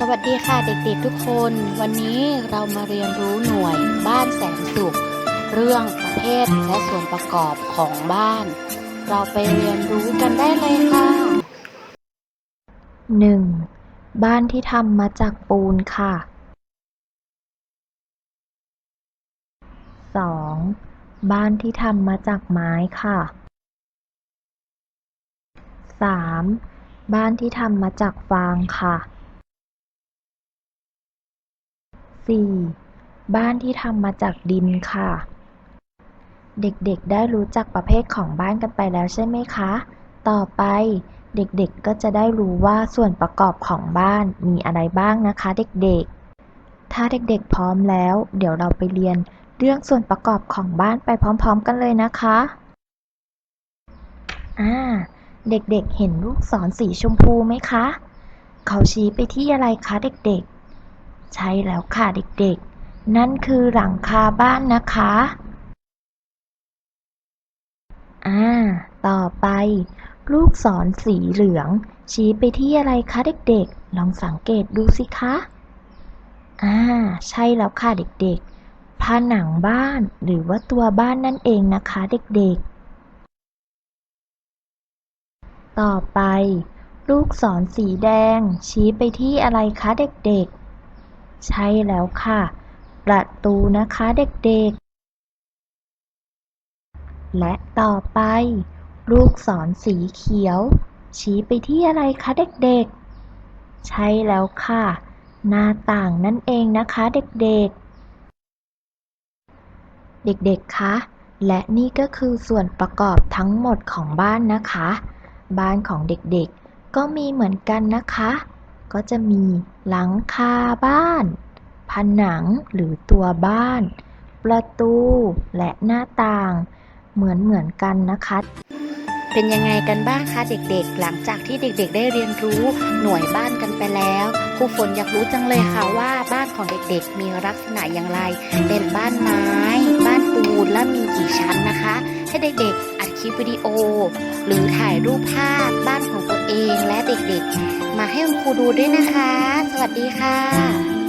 สวัสดีค่ะเด็กๆทุกคน วันนี้เรามาเรียนรู้หน่วยบ้านแสนสุข เรื่องประเภทและส่วนประกอบของบ้าน เราไปเรียนรู้กันได้เลยค่ะ 1. บ้านที่ทำมาจากปูนค่ะ 2. บ้านที่ทำมาจากไม้ค่ะ 3. บ้านที่ทำมาจากฟางค่ะ 4. บ้านที่ทำมาจากดินค่ะ เด็กๆได้รู้จักประเภทของบ้านกันไปแล้วใช่ไหมคะ ต่อไปเด็กๆก็จะได้รู้ว่าส่วนประกอบของบ้านมีอะไรบ้างนะคะเด็กๆ ถ้าเด็กๆพร้อมแล้ว เดี๋ยวเราไปเรียนเรื่องส่วนประกอบของบ้านไปพร้อมๆ กันเลยนะคะ อ่า เด็กๆเห็นลูกศรสีชมพูไหมคะ เขาชี้ไปที่อะไรคะเด็กๆ ใช่แล้วค่ะเด็กๆ นั่นคือหลังคาบ้านนะคะ อ่า ต่อไป ลูกศรสีเหลือง ชี้ไปที่อะไรคะเด็กๆ ลองสังเกตดูสิคะ อ่า ใช่แล้วค่ะเด็กๆ ผนังบ้านหรือว่าตัวบ้านนั่นเองนะคะเด็กๆต่อไป ลูกศรสีแดง ชี้ไปที่อะไรคะเด็กๆ ใช่แล้วค่ะ ประตูนะคะเด็กๆ และต่อไป ลูกศรสีเขียว ชี้ไปที่อะไรคะเด็กๆ ใช่แล้วค่ะ หน้าต่างนั่นเองนะคะเด็กๆเด็กๆ คะ และนี่ก็คือส่วนประกอบทั้งหมดของบ้านนะคะ บ้านของเด็กๆ ก็มีเหมือนกันนะคะ ก็จะมีหลังคาบ้าน ผนังหรือตัวบ้าน ประตูและหน้าต่างเหมือนเหมือนกันนะคะ เป็นยังไงกันบ้างคะเด็กๆ หลังจากที่เด็กๆ ได้เรียนรู้หน่วยบ้านกันไปแล้วครูฝนอยากรู้จังเลยค่ะว่าบ้านของเด็กๆ มีลักษณะอย่างไร เป็นบ้านไม้ บ้านปูนและมีกี่ชั้นนะคะ ให้เด็กๆ ลิปวิดีโอ หรือถ่ายรูปภาพบ้านของตัวเองและเด็กๆ มาให้คุณครูดูด้วยนะคะ สวัสดีค่ะ